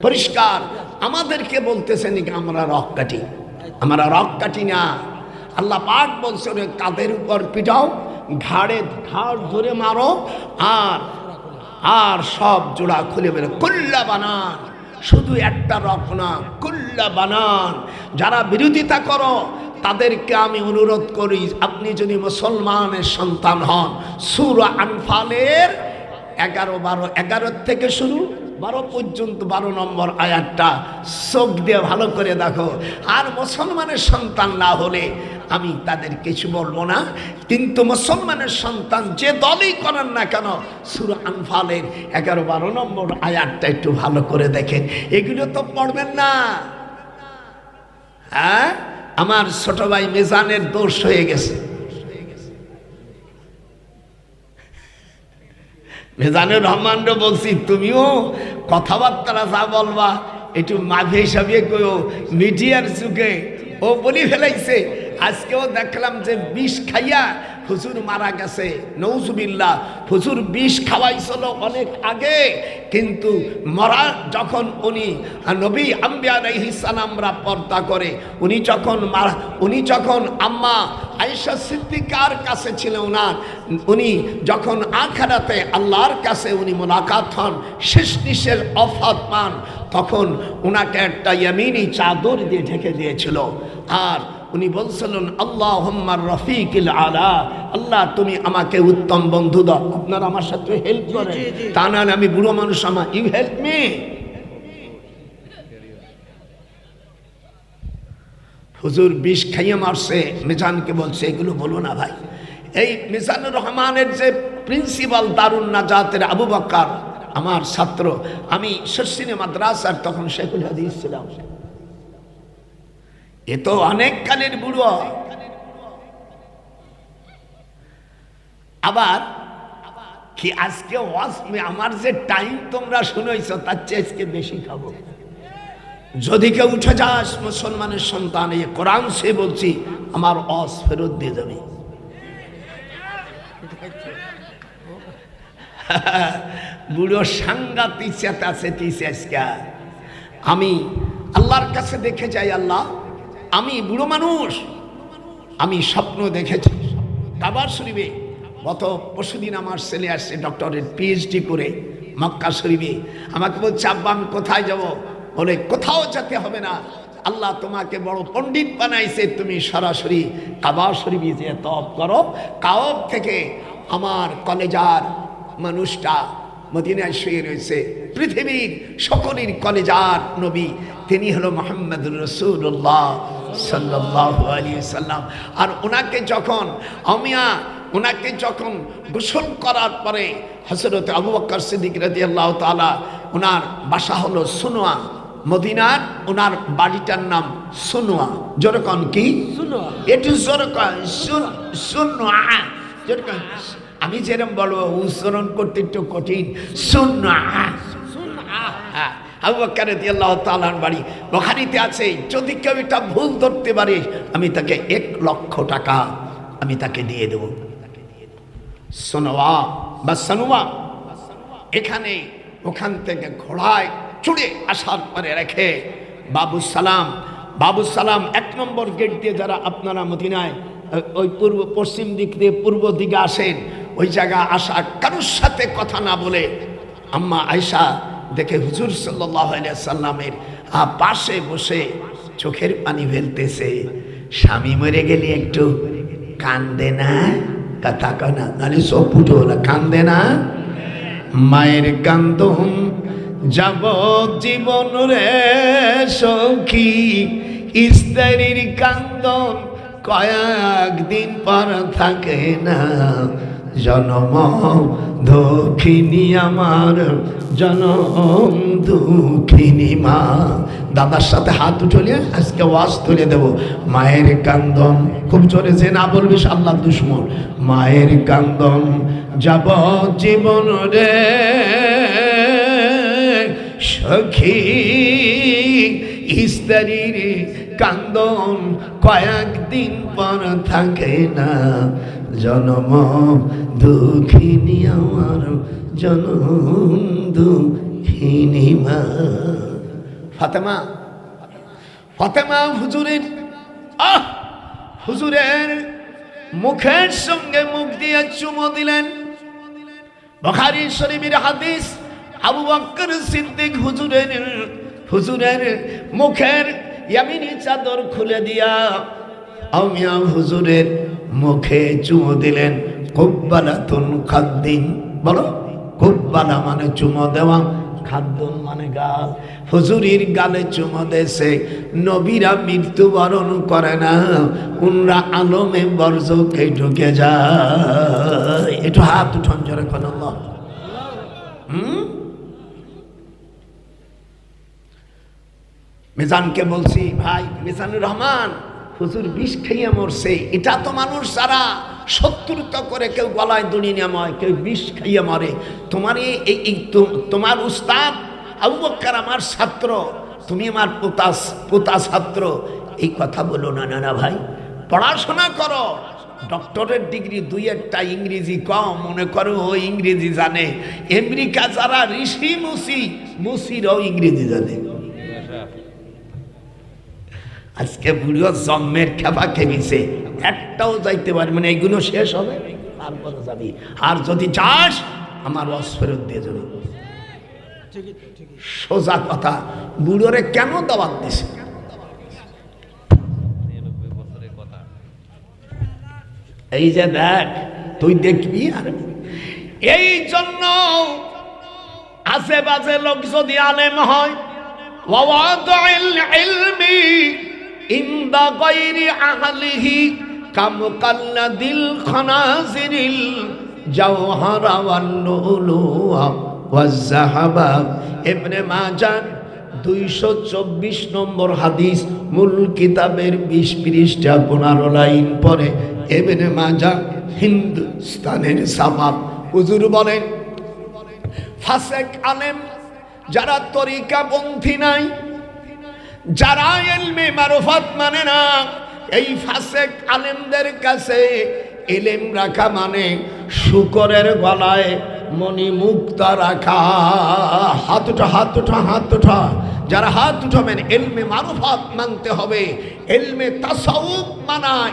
পরিষ্কার। আমাদেরকে বলতেছেন আমরা রক কাটি। আমরা রক কাটি না। আল্লাহ পাক বলছে ওরে কাদের উপর পিটাও, ঘাড়ে ঘাড় ধরে মারো, আর আর সব জোড়া খুলে বেরো কুল্লা বানান। শুধু একটা রক না, কুল্লা বানান। যারা বিরোধিতা করো, তাদেরকে আমি অনুরোধ করি, আপনি যদি মুসলমানের সন্তান হন। সুর আনফালের এগারো বারো, এগারো থেকে শুরু বারো পর্যন্ত বারো নম্বর আয়াতটা চোখ দিয়ে ভালো করে দেখো। আর মুসলমানের সন্তান না হলে আমি তাদের কিছু বলব না। কিন্তু মুসলমানের সন্তান যে দলই করেন না কেন, সুর আনফালের এগারো বারো নম্বর আয়াতটা একটু ভালো করে দেখেন। এগুলো তো পড়বেন না। হ্যাঁ? আমার ছোট ভাই মেজানের দোষ হয়ে গেছে। মেজানুর রহমানরা বলছি, তুমিও কথাবার্তারা যা বলবা, একটু মাঝে হিসাবে কেউ মিডিয়ার চুকে ও বলি ফেলাইছে, আজকেও দেখলাম যে বিষ খাইয়া হুজুর মারা গেছে। নৌজুবিল্লা হুজুর বিষ খাওয়াইছিল অনেক আগে। কিন্তু মরা যখন উনি নবী আম্বিয়া সালামরা পর্দা করে, উনি যখন মারা, উনি যখন আম্মা আয়েশা সিদ্দিকার কাছে ছিল ওনার উনি যখন আখারাতে আল্লাহর কাছে উনি মোলাকাত হন, শেষ নিশের অফাত পান, তখন ওনাকে একটা ইয়ামিনী চাদর দিয়ে ঢেকে দিয়েছিল। আর উনি বলছিলেন আল্লাহ হম্মার রফিকিল আলা। আল্লাহ তুমি আমাকে উত্তম বন্ধু দাও। আপনার আমার সাথে হেল্প করেন। তা না আমি বুড়ো মানুষ আমার ইউ হেল্প মি হুজুর বিষ খাইয়ে মারছে মিজানকে বলছে এগুলো বলো না ভাই। এই মিজানুর রহমানের যে প্রিন্সিপাল দারুণ নাজাতের আবু বাক্কার আমার ছাত্র আমি শর্ষিনী মাদ্রাসার তখন শেখুল হাদিস ছিলাম। এ তো অনেক কালের বুড়ো। আবার কি আজকে আমার যে টাইম তোমরা শুনেছ, তার চেয়ে আজকে বেশি খাব। যদি কেউ উঠে যাস, মুসলমানের সন্তান, এই কোরআন সে বলছি, আমার অস ফেরত দিয়ে যাবে বুড়ো সাংঘাতিক তিসে আজকে। আমি আল্লাহর কাছে দেখে যাই আল্লাহ আমি বুড়ো মানুষ। আমি স্বপ্ন দেখেছি। কাবার শরীফে গত পরশুদিন আমার ছেলে আসছে ডক্টরের পিএইচডি করে মক্কা শরীফে। আমাকে বলছে, আব্বা, আমি কোথায় যাব? বলে, কোথাও যেতে হবে না। আল্লাহ তোমাকে বড় পণ্ডিত বানাইছে। তুমি সরাসরি কাবা শরীফে যে তপ করো কাব থেকে আমার কলেজার মানুষটা মদিনায় শুয়ে রয়েছে। পৃথিবীর সকলের কলেজার নবী, তিনি হলো মোহাম্মদুর রসুল্লাহ সাল্লাহ আলী সাল্লাম। আর ওনাকে যখন অমিয়া ওনাকে যখন গোসল করার পরে হসরত আবু বক্কর সিদ্দিক রাজি আল্লাহ তালা ওনার বাসা হলো সুনোয়া মদিনার ওনার বাড়িটার নাম সুনোয়া। যেরকম কি? সুনোয়া। যেরকম আমি যেরকম বলব উচ্চারণ করতে একটু কঠিন। সুন্না আবু বক্কর আল্লাহ বাড়ি বখারিতে আছে, যদি কেউ এটা ভুল ধরতে পারে, আমি তাকে এক লক্ষ টাকা আমি তাকে দিয়ে দেব। সোনোয়া বা সানুয়া, এখানে ওখান থেকে ঘোড়ায় চড়ে আসার পরে রেখে বাবু সালাম। বাবু সালাম এক নম্বর গেট দিয়ে যারা আপনারা মদিনায় ওই পূর্ব পশ্চিম দিক দিয়ে পূর্ব দিকে আসেন, ওই জায়গা আসা কারোর সাথে কথা না বলে আম্মা আয়সা দেখে হুজুর সাল্লাহ সাল্লামের পাশে বসে চোখের পানি ফেলতেছে। স্বামী মরে গেলে একটু কান্দে না? কথা কনা নাহলে সব ফুটো না, কান্দে না? মায়ের কান্দন যাব জীবন রে সখী, স্ত্রীর কান্দন কয়েকদিন পর থাকে না। জনম দক্ষিণী আমার, জনম দুঃখিনী মা। দাদার সাথে হাত উঠলে আজকে ওয়াজ তুলে দেব। মায়ের কান্দন, খুব যে না বলবি আল্লাহ দুশ্মন। মায়ের কান্দন, যাব জীবন রে, সখী। স্ত্রীর কান্দন কয়েকদিন পর থাকে না। জনম দুঃখিনী আমার, জনম দুঃখিনী মা। ফাতেমা ফাতেমা হুজুরের, আহ, হুজুরের মুখের সঙ্গে মুখ দিয়ে চুমো দিলেন। বখারি শরীফের হাদিস, আবু বকর সিদ্দিক হুজুরের হুজুরের মুখের ইয়ামিনী চাদর খুলে দিয়া আমিয়া হুজুরের মুখে চুমো দিলেন, কুব্বালাতুন খাদ্দিন। বলো, কুব্বালা মানে চুমো দেওয়া খাদ্যন মানে গাল। হুজুরির গালে চুমো দেশে নবীরা মৃত্যুবরণ করে না, উনরা আলমে বর্জকে ঢুকে যায়। একটু হাত উঠান জোরে কোন মিজানকে বলছি, ভাই, মিজানুর রহমান হুজুর বিষ খাইয়ে মরছে। এটা তো মানুষ যারা শত্রুতা করে, কেউ গলায় দড়ি নেময় কেউ বিষ খাইয়ে মরে। তোমার এই তোমার উস্তাদ আবু আমার ছাত্র, তুমি আমার পোতা পোতা ছাত্র। এই কথা বলো না না না ভাই। পড়াশোনা করো। ডক্টরের ডিগ্রি দুই একটা ইংরেজি কম মনে করো ও ইংরেজি জানে। আমেরিকা যারা ঋষি মুসি, মুসিরাও ইংরেজি জানে। আজকে বুড়িও জন্মের খেপা খেপিছে। একটাও যাইতে পারবে না এইগুলো শেষ হবে। তারপরে যাবি? আর যদি চাস আমার রস ফেরত দিয়ে যাবে সোজা কথা বুড়োরে কেন দাবাত দিছে? এই যে দেখ, তুই দেখবি আর এই জন্য আশেপাশে লোক যদি আলেম হয় ইন্দা গৈরি আহলিহি কামকাল্লা দিল খনাজিরিল জওহারা ওয়াজ ওয়াজ্জাহাবা ইবনে মাজাহ 224 নম্বর হাদিস মূল কিতাবের 20 পৃষ্ঠা 15 লাইন পরে ইবনে মাজা হিন্দুস্তানের সাবাব হুজুর বলেন, ফাসেক আলেম, যারা তরিকা পন্থী নাই যারা এলমে মারফত মানে না, এই ফাসেক আলেমদের কাছে এলেম রাখা মানে শুকরের গলায় মণি মুক্তা রাখা। হাত উঠা হাত উঠা হাত উঠা। যারা হাত উঠাবেন, এলমে মারুফাত মানতে হবে। এলমে তাসাউফ মানায়।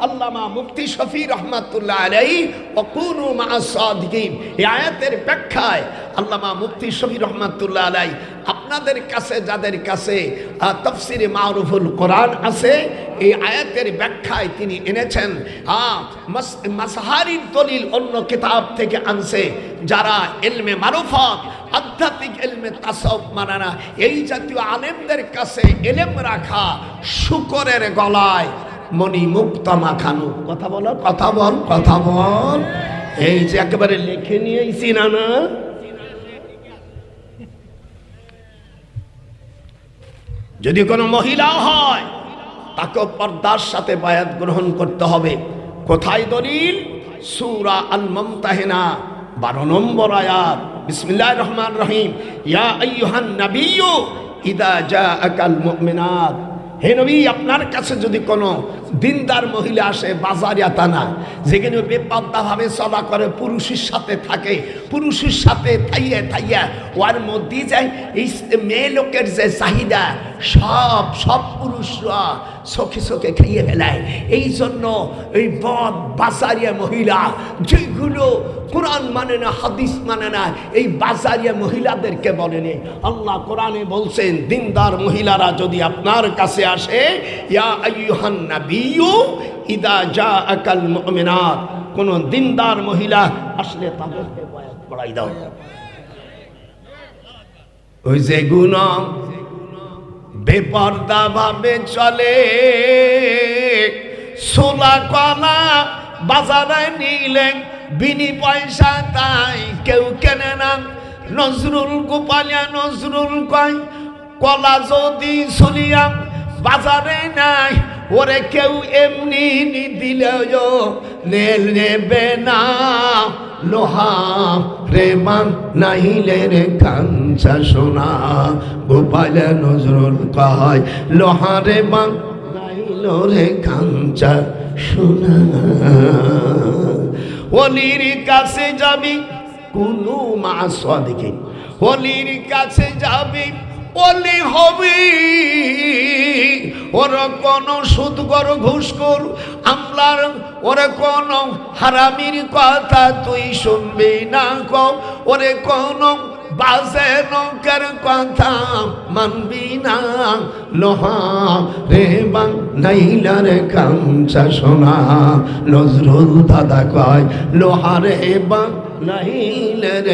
আল্লামা মুফতি মা আয়াতের ব্যাখ্যায় আল্লামা মুফতি শফি রহমাতুল্লাহ আলাই আপনাদের কাছে, যাদের কাছে তফসিরে মারুফুল কোরআন আছে, এই আয়াতের ব্যাখ্যায় তিনি এনেছেন মাসহারির দলিল অন্য কিতাব থেকে আনছে, যারা এলমে মারুফত, আধ্যাত্মিক এলমে তাসব মানানা এই জাতীয় আলেমদের কাছে এলেম রাখা শুকরের গলায় মণি মুক্ত মাখানো। কথা বলো, কথা বল কথা বল। এই যে একেবারে লিখে নিয়েছি, না না। যদি কোনো মহিলা হয় তাকে পর্দার সাথে বায়াত গ্রহণ করতে হবে। কোথায় দলিল? সুরা আল মমতাহিনা বারো নম্বর আয়াত। বিসমিল্লাহ রহমান রহিম। ইয়া আইহান নবী ইদা জাআকাল মুমিনাত। হে নবী, আপনার কাছে যদি কোনো দিনদার মহিলা আসে বাজারিয়াতা না যেখানে বেপাদ্দাভাবে চলা করে, পুরুষের সাথে থাকে, পুরুষের সাথে থাইয়া থাইয়া ওর মধ্যে যায়, এই মেয়ে লোকের যে চাহিদা, সব সব পুরুষরা চোখে চোখে খাইয়ে ফেলায়। এই জন্য এই বদ বাজারিয়া মহিলা, যেগুলো কোরআন মানে না, হাদিস মানে না, এই বাজারিয়া মহিলাদেরকে বলেনি আল্লাহ কোরআনে বলছেন, দিনদার মহিলারা যদি আপনার কাছে আসে, ইয়া আইয়ুহান কোন দিনদার মহিলা আসলে তাদেরকে বয়াত দাও। ওই যে গুণ বেপর্দা ভাবে চলে। সোলা কলা বাজারে নিলে বিনি পয়সা তাই কেউ কেনে না। নজরুল গোপালিয়া নজরুল কয়, কলা যদি চলিয়া বাজারে নাই ওরে কেউ এমনি নি দিলেও নেল নেবে না। লোহা রে মান নাহিলে রে কাঞ্চা সোনা, গোপাল নজরুল কয়, লোহা রে মান নাহিল রে কাঞ্চা সোনা। অলির কাছে যাবি কোনো মা সদিকে অলির কাছে যাবি বলি হবে, ওর কোন সুদগর ঘুষকর আমলার, ওরে কোন হারামির কথা তুই শুনবি না কো ওরে কোন বাজে নৌকার কথা মানবি না। লোহা রে বাং, নাইলার কাঞ্চা সোনা, নজরুল দাদা কয়, লোহা রে বাং, নাইলার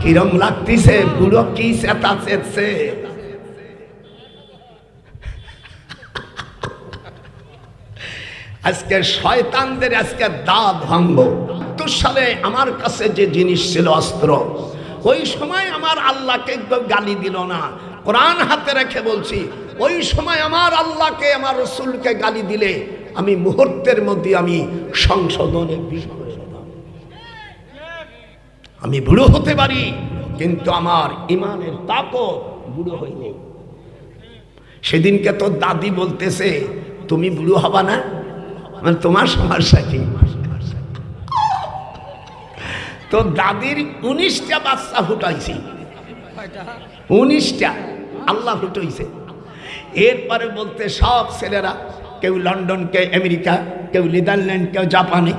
কিরম লাগতিছে বুড়ো কি চেতা চেতছে আজকে শয়তানদের আজকে দাঁত ভাঙব। তো সালে আমার কাছে যে জিনিস ছিল অস্ত্র, ওই সময় আমার আল্লাহকে গালি দিল না। কোরআন হাতে রেখে বলছি, ওই সময় আমার আল্লাহকে, আমার রসুলকে গালি দিলে আমি মুহূর্তের মধ্যে আমি সংশোধনে আমি বুড়ো হতে পারি, কিন্তু আমার ইমানের তাকত বুড়ো হয়নি সেদিনকে তোর দাদি বলতেছে, তুমি বুড়ো হবা না মানে তোমার সমস্যা কি তো দাদির উনিশটা বাচ্চা ফুটাইছি। উনিশটা আল্লাহ ফুটাইছে। এরপরে বলতে সব ছেলেরা কেউ লন্ডন, কেউ আমেরিকা, কেউ নেদারল্যান্ড, কেউ জাপানে।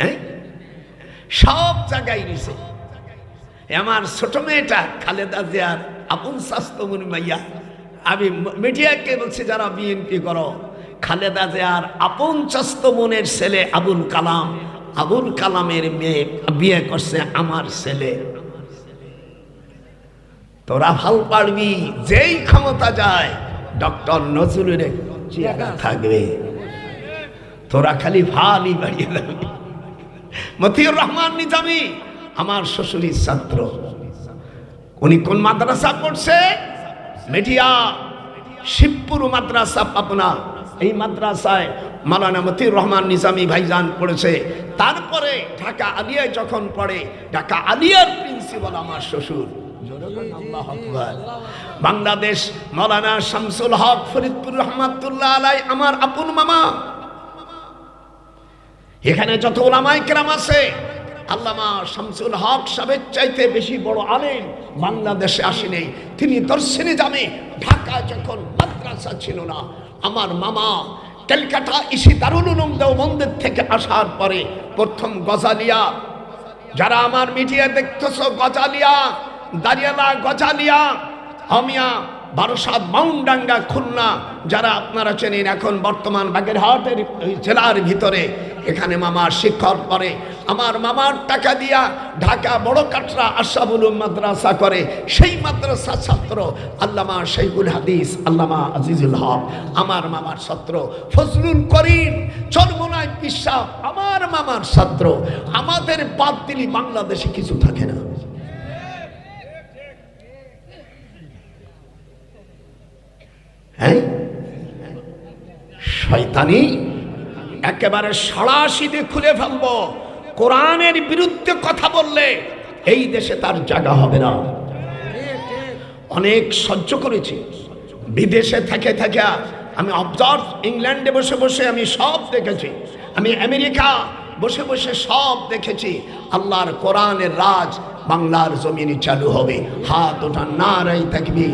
হ্যাঁ? সব জায়গায় রয়েছে। আমার ছোট মেয়েটা খালেদা জিয়ার আপন স্বাস্থ্যমণি মাইয়া। আমি মিডিয়াকে বলছি, যারা বিএনপি করো, খালেদা জিয়ার আপন মনের ছেলে আবুল কালাম। আবুল কালামের মেয়ে বিয়ে করছে আমার ছেলে। তোরা ভালো পারবি, যেই ক্ষমতা যায় ডক্টর নজরুলের চেহারা থাকবে। তোরা খালি ভালই বাড়িয়ে যাবি মতিউর রহমান নিজামি, আমার শ্বশুরির ছাত্র। উনি কোন মাদ্রাসা পড়ছে? মিডিয়া, শিবপুর মাদ্রাসা পাবনা। এই মাদ্রাসায় মালানা মতিউর রহমান নিজামি ভাইজান পড়েছে। তারপরে ঢাকা আলিয়ায় যখন পড়ে, ঢাকা আলিয়ার প্রিন্সিপাল আমার শ্বশুর। বাংলাদেশ মৌলানা শামসুল হক ফরিদপুর রহমাতুল্লাহ আলাই, আমার আপন মামা। এখানে যত ওলামাই কেরাম আছে, আল্লামা শামসুল হক সাহেবের চাইতে বেশি বড় আলেম বাংলাদেশে আসেনি তিনি দর্শনে যাবে ঢাকা যখন মাদ্রাসা ছিল না, আমার মামা ক্যালকাটা ইসি দারুল উলুম দেওবন্দের থেকে আসার পরে প্রথম গজালিয়া, যারা আমার মিডিয়া দেখতেছ, গজালিয়া দাঁড়িয়ালা গজালিয়া আমিয়া বারোসাত মাউন্ডাঙ্গা খুলনা, যারা আপনারা চেনেন এখন বর্তমান বাগেরহাটের জেলার ভিতরে, এখানে মামার শিক্ষক পরে। আমার মামার টাকা দিয়া ঢাকা বড় কাটরা আশাবুল মাদ্রাসা করে, সেই মাদ্রাসা ছাত্র আল্লামা শৈবুল হাদিস, আল্লামা আজিজুল হক। আমার মামার ছাত্র ফজলুল করিম, চরমনায় পিসাব। আমার মামার ছাত্র, আমাদের বাদ দিলি বাংলাদেশে কিছু থাকে না। হ্যাঁ? শয়তানি একেবারে সরাসিতে খুলে ফেলব। কোরআনের বিরুদ্ধে কথা বললে এই দেশে তার জায়গা হবে না। অনেক সহ্য করেছি। বিদেশে থেকে থেকে আমি অবজার্ভ ইংল্যান্ডে বসে বসে আমি সব দেখেছি। আমি আমেরিকা বসে বসে সব দেখেছি। আল্লাহর কোরআনের রাজ বাংলার জমিনে চালু হবে। হাত ওঠা নারাই থাকবি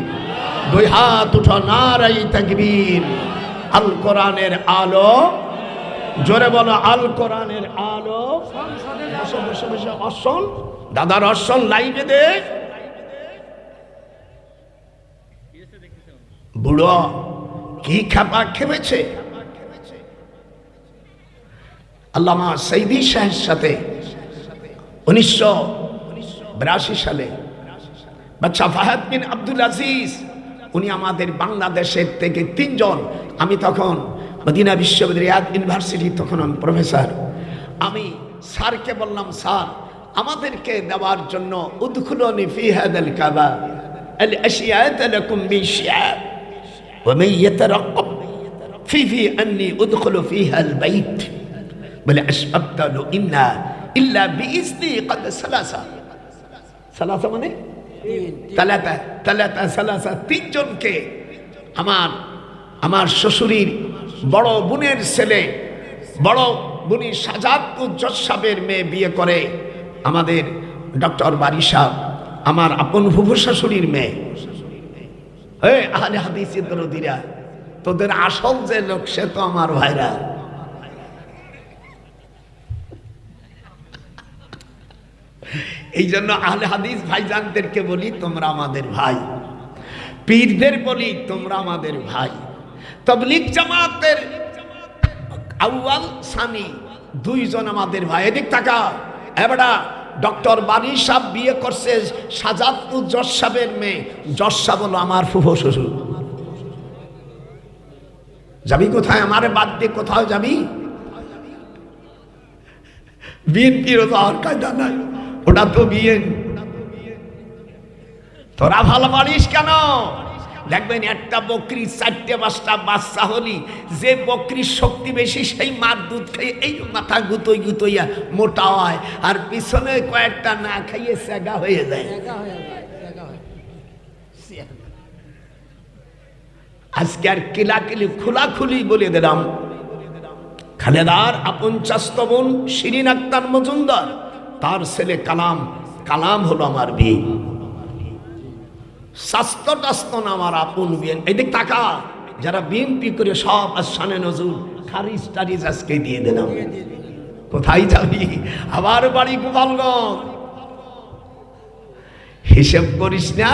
দুই হাত উঠা নারাই থাকবীর আল কোরআনের আলো, জোরে বলো, আল কোরআনের আলো। অসল। দাদার অসল লাইভে দে। বুড়ো, কি খাপা খেপেছে? আল্লামা সৈদি শাহের সাথে উনিশশো বিরাশি সালে বাচ্চা ফাহাদ বিন আব্দুল আজিজ উনি আমাদের বাংলাদেশের থেকে তিনজন। আমি তখন মদিনা বিশ্ববিদ্যালয় ইউনিভার্সিটি তখন আমি প্রফেসর। আমি স্যারকে বললাম, স্যার, আমাদেরকে দেওয়ার জন্য উদ্খুলনি ফিহাদ আল কাবা, আল আশিয়াত লাকুম বিশিয়াব ওয়া মান ইয়াতারাক্কাব, ফি আন্নি উদখুলু ফিহা আল বাইত, বলে আশআবতালু ইন্না ইল্লা বিইzni قد সালাসা। সালাসা মানে? তিনজনকে আমার আমার শ্বশুরির বড় বোনের ছেলে, বড় বুনি সাজাদুজ্জত সাহেবের মেয়ে বিয়ে করে আমাদের ডক্টর বারি সাহ আমার আপন ফুফু শাশুড়ির মেয়ে। এই আহলে হাদিস দরদিরা, তোদের আসল যে লোক সে তো আমার ভাইরা। এই জন্য আহলে হাদিস ভাইজানদেরকে বলি, তোমরা আমাদের ভাই। পীরদের বলি, তোমরা আমাদের ভাই। তবলিক জামাতের আউয়াল সানি, দুইজন আমাদের ভাই। এদিক থাকা। এবারা ডক্টর বানি সাহ বিয়ে করছে সাজাদপুর জজ সাহেবের মেয়ে। জজ সাহ হলো আমার ফুফো শ্বশুর। যাবি কোথায়? আমারে বাদ দিয়ে কোথাও যাবি? বিএনপির তো আর কায়দা নাই। ওটা তো বিয়ে। তোরা ভালো পারিস কেন? দেখবেন একটা বকরি চারটে পাঁচটা বাচ্চা হলি যে বকরির শক্তি বেশি সেই মার দুধ খেয়ে এই মাথা গুতোই গুতইয়া মোটা হয় আর পিছনে কয়েকটা না খাইয়ে সেগা হয়ে যায়। আজকে আর কিলাকিলি খোলাখুলি বলে দিলাম। খালেদার আপন চাস্তবন শিরিন আক্তার মজুমদার তার ছেলে কালাম কালাম হলো আমার বিয়ে। স্বাস্থ্য টাস্ত আমার আপন বিয়ে। এদিক টাকা যারা বিএনপি করে সব আসানে নজরুল খারিজ টারিজ আজকে দিয়ে দিলাম। কোথায় যাবি? আবার বাড়ি গোপালগঞ্জ। হিসেব করিস না,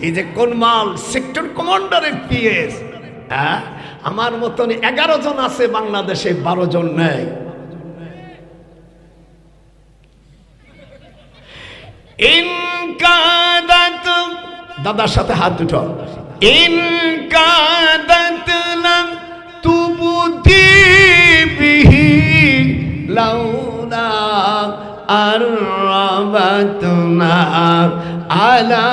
এই যে কোন মাল? সেক্টর কমান্ডারের পিএস। হ্যাঁ? আমার মতন এগারো জন আছে, বাংলাদেশে বারো জন নেই। দাদার সাথে হাত দুটো। ইনকাদাত লাম তুবুতি বিহি লাউলা আরবাতনা আলা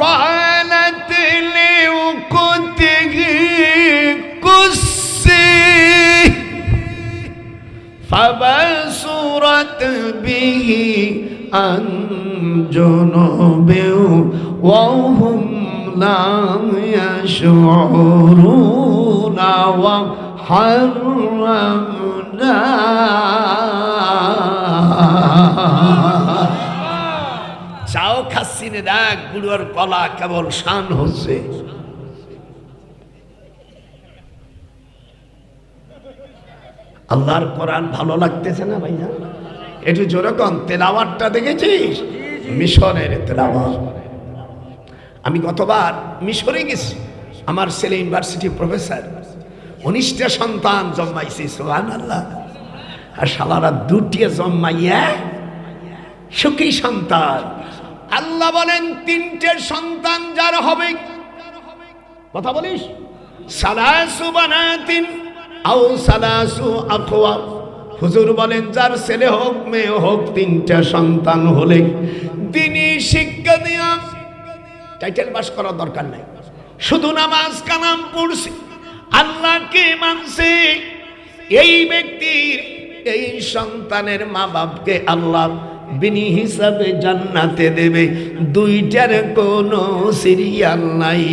وقالت لأخته قصي فبصرت به عن جنوب وهم لا يشعرون وحرمنا চাও খাচ্ছি নে দেখ, বুড়োর কলা কেবল শান হচ্ছে। আল্লাহর কোরআন ভালো লাগতেছে না ভাইয়া? একটু জোরে কন, তেলাওয়াতটা দেখেছিস? মিশরের তেলাওয়াত। আমি গতবার মিশরে গেছি, আমার ছেলে ইউনিভার্সিটি প্রফেসর। উনিশটা সন্তান জন্মাইছি সোহান আল্লাহ আর সালারা দুটিয়ে জন্মাইয়া সুখী সন্তান। আল্লাহ বলেন, তিনটে সন্তান যার হবে কথা বলিস? সালাসু বানাতিন আও সালাসু আখওয়া হুজুর বলেন, যার ছেলে হোক, মেয়ে হোক, তিনটা সন্তান হলে তিনি শিক্ষা দিয়া টাইটেল পাস করার দরকার নাই। শুধু নামাজ কালাম পড়ছে, আল্লাহকে মানছে। এই ব্যক্তির, এই সন্তানের মা বাপকে আল্লাহ বিনি হিসাবে জান্নাতে দেবে। দুইটার কোনো সিরিয়াল নাই।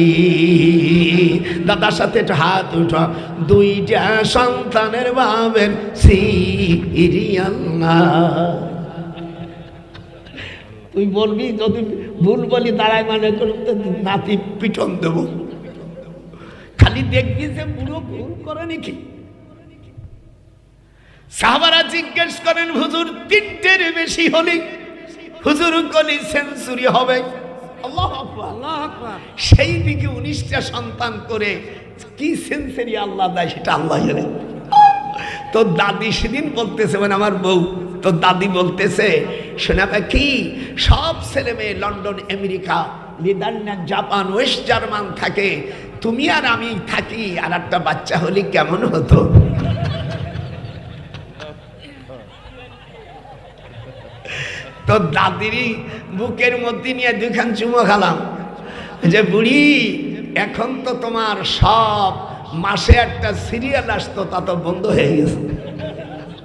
দাদার সাথে হাত উঠা। দুইটা সন্তানের বাবের সিরিয়াল না তুই বলবি, যদি ভুল বলি দাঁড়ায় মানে নাতি পিটন দেব। খালি দেখবি যে বুড়ো ভুল করে নাকি? সাহাবারা জিজ্ঞেস করেন হুজুর তিনটের বেশি হলে হুজুর গলি সেঞ্চুরি হবে? সেই দিকে উনিশটা সন্তান করে কি সেঞ্চুরি আল্লাহ দেয় সেটা আল্লাহ জানে। তো দাদি সেদিন বলতেছে মানে আমার বউ তো দাদি বলতেছে শোনা কি সব ছেলে মেয়ে London America Netherland Japan West German থাকে। তুমি আর আমি থাকি আর একটা বাচ্চা হলে কেমন হতো? তো দাদিরই বুকের মধ্যে নিয়ে দুখান চুমো খালাম। যে, বুড়ি, এখন তো তোমার সব মাসে একটা সিরিয়াল আসতো, তা তো বন্ধ হয়ে গেছে।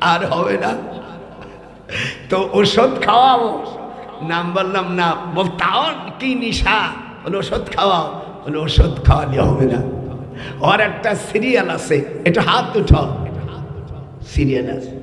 আর হবে না। তো ওষুধ খাওয়াবো নাম বললাম, না, বল, তাও কি নিশা? বলে, ওষুধ খাওয়াও। বলে, ওষুধ খাওয়ালে হবে না। ওর একটা সিরিয়াল আছে, এটা হাত উঠাও। সিরিয়াল আছে।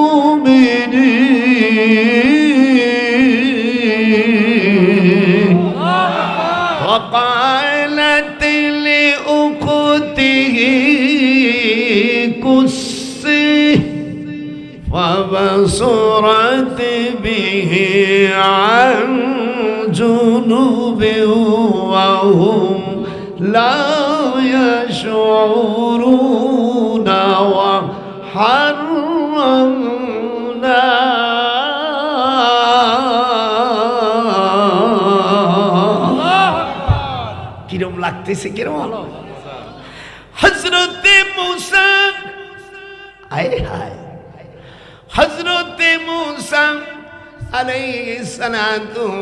فبصرت به عن جنوب وهم لا يشعرون وحرمنا কিরম লাগতেছে কিরম হজরতে মুসা আয় হায় হজরতে মুসা আলাইসালাম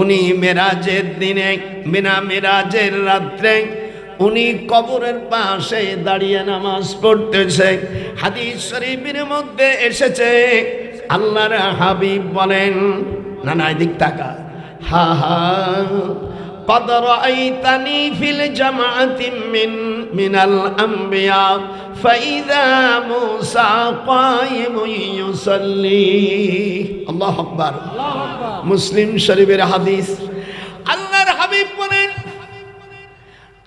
উনি মেরাজের দিনে বিনা মেরাজের রাত্রে উনি কবরের পাশে দাঁড়িয়ে নামাজ পড়তেছে হাদিস শরীফের মধ্যে এসেছে আল্লাহর হাবিব বলেন না না এদিক তাকা হা হা قد رأيتني في الجماعة من من الأنبياء فإذا موسى قائم يصلي الله أكبر মুসলিম শরীফের হাদিস আল্লাহর হাবিব বলেন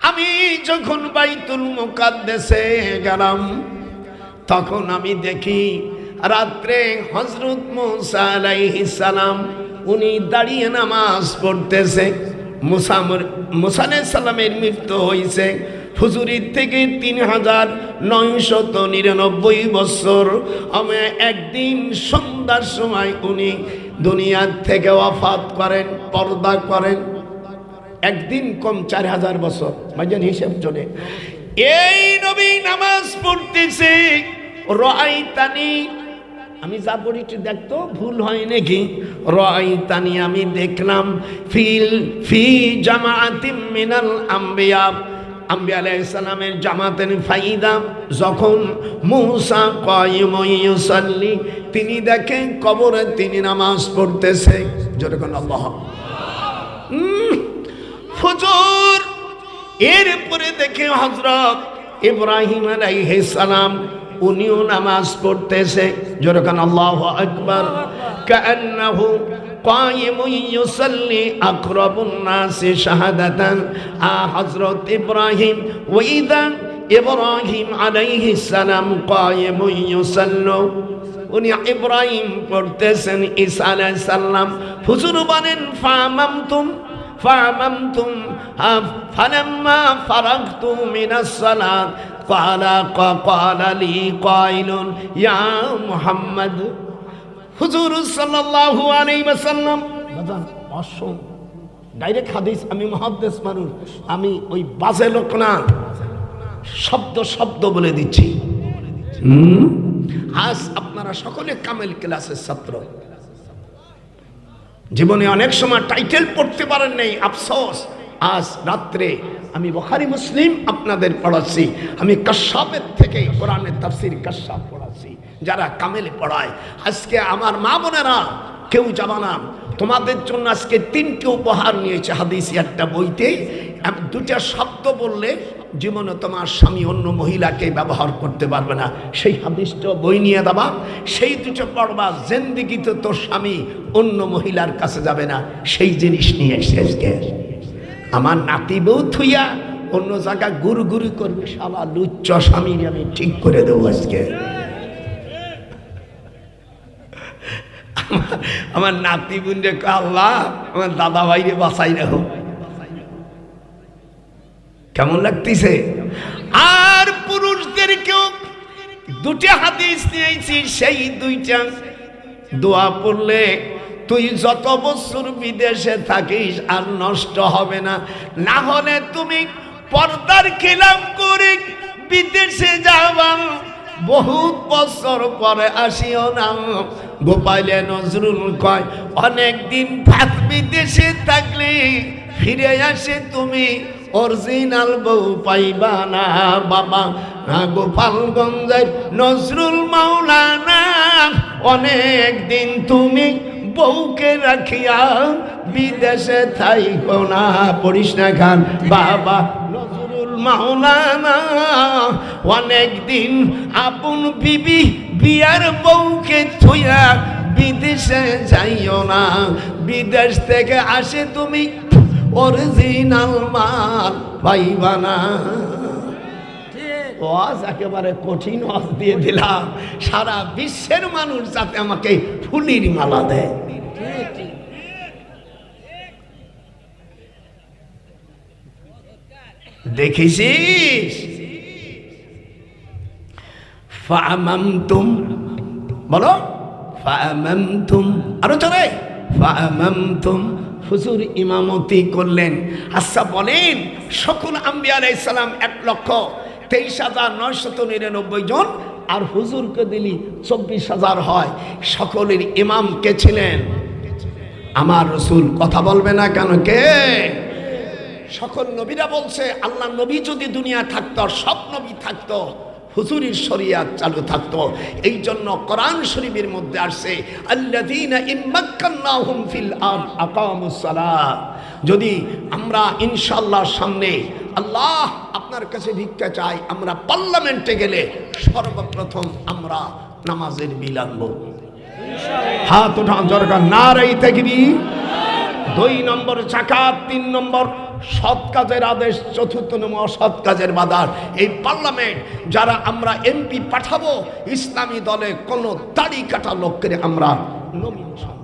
আমি যখন বাইতুল মুকাদ্দেসে গেলাম তখন আমি দেখি রাত্রে হজরত মুসা আলাইহিস সালাম উনি দাঁড়িয়ে নামাজ পড়তেছে মুসামর মুসানের সালামের মৃত্যু হয়েছে হুজুরির থেকে তিন হাজার নয়শত নিরানব্বই বছর। আমি একদিন সন্ধ্যার সময় উনি দুনিয়ার থেকে ওয়াফাত করেন, পর্দা করেন। একদিন কম চার হাজার বছর, ভাইজান হিসেব চলে। এই নবী নামাজ পড়তেছে রাইতানি আমি যা পড়ি দেখতো ভুল হয় নাকি? রাইতানি আমি দেখলাম, ফিল, ফি জামাআতিম মিনাল আম্বিয়া। আম্বিয়া আলাইসালামের সালামের জামাতের ফাইদা যখন মুসা কায়িম ইউসাল্লি, তিনি দেখেন কবরে তিনি নামাজ পড়তেছে। যেরকম আল্লাহ। ফজর এরপরে দেখে হজরত ইব্রাহিম আলাইহিস সালাম উনিও নামাজ পড়তেছে। যেরকম আল্লাহ আকবর। কান্নাহু হজরত ইব্রাহিম ওইদা ইব্রাহিম আলাইহিস সালাম কায়েমুন ইউসাল্লু। উনি ইব্রাহিম পড়তেছেন ঈসা আলাইহিস সালাম। হুজুর বলেন, ফামামতুম ফামামতুম ফালাম্মা ফারাগতু মিনাস সালাত। قال قال لي قائل يا محمد হুজুর সাল্লাল্লাহু আলাইহি ওয়াসাল্লাম বাজান অসম ডাইরেক্ট হাদিস আমি মহাদ্দেশ মানুষ আমি ওই বাজে লোক না শব্দ শব্দ বলে দিচ্ছি হুম আজ আপনারা সকলে কামেল ক্লাসের ছাত্র জীবনে অনেক সময় টাইটেল পড়তে পারেন নাই আফসোস আজ রাত্রে আমি বখারি মুসলিম, আপনাদের পড়াচ্ছি। আমি কাশ্যাপের থেকে কোরআনের তাফসির কাশ্যাপ পড়াচ্ছি। যারা কামেলে পড়ায়, আজকে আমার মা বোনেরা, কেউ যাবা না। তোমাদের জন্য আজকে তিনটি উপহার নিয়েছে হাদিসি, একটা বইতে। দুটা শব্দ বললে জীবনে তোমার স্বামী অন্য মহিলাকে ব্যবহার করতে পারবে না। সেই হাদিসটা বই নিয়ে দেবা সেই দুটো পড়বা, জেন্দিগিতে তোর স্বামী অন্য মহিলার কাছে যাবে না। সেই জিনিস নিয়ে এসে আজকে। আমার নাতি বউ থুইয়া অন্য জায়গায় গুরু গুরু করবে, শালা লুচ্চ স্বামী আমি ঠিক করে দেবো আজকে। আমার- নাতি বোনরে আল্লাহ, আমার দাদা ভাইরে বাঁচাই রাখো। কেমন লাগতেছে? আর পুরুষদেরকেও দুটা হাদিস নিয়েছি, সেই দুইটা দোয়া পড়লে তুই যত বছর বিদেশে থাকিস আর নষ্ট হবে না। না হলে তুমি পর্দার খিলাম করে, বিদেশে যাবা। বহুত বছর পরে আসিও না। গোপালে নজরুল কয় অনেক দিন ভাত বিদেশে থাকলে ফিরে আসে তুমি। অরিজিনাল বউ পাইবা না বাবা। গোপালগঞ্জের নজরুল মাওলানা অনেক দিন তুমি বউকে রাখিয়া বিদেশে থাইকো না। পড়িস না খান বাবা নজরুল মাওলানা অনেক দিন আপন বিবি বিয়ার বউকে থুইয়া বিদেশে যাইও না। বিদেশ থেকে আসে তুমি অরিজিনাল মাল পাইবা ওয়াজ একেবারে কঠিন ওয়াজ দিয়ে দিলাম। সারা বিশ্বের মানুষ যাতে আমাকে ফুলির মালা দেয়। দেখেছিস ফামামতুম বলো। ফামামতুম আরও চলে ফামামতুম হুজুর ইমামতি করলেন। আচ্ছা বলেন, সকল আম্বিয়া আলাইহিস সালাম এক লক্ষ। তেইশ হাজার নয়শত নিরানব্বই জন, আর হুজুরকে দিলি চব্বিশ হাজার হয়। সকলের ইমাম কে ছিলেন? আমার রসুল কথা বলবে না কেন? কে? সকল নবীরা বলছে, আল্লাহ নবী যদি দুনিয়া থাকতো, সব নবী থাকতো, হুজুরির শরিয়াত চালু থাকতো। এই জন্য কোরআন শরীফের মধ্যে আসছে যদি আমরা ইনশাআল্লাহ সামনে আল্লাহ আপনার কাছে ভিক্ষা চাই, আমরা পার্লামেন্টে গেলে সর্বপ্রথম আমরা নামাজের বিল আনব। হাত ওঠান দরকার না রাই থাকবি দুই নম্বর জাকাত, তিন নম্বর সৎ কাজের আদেশ, চতুর্থ নম্বর অসৎ কাজের বাধার। এই পার্লামেন্ট যারা আমরা এমপি পাঠাবো, ইসলামী দলে কোনো দাড়ি কাটা লোককে আমরা নমিনেশন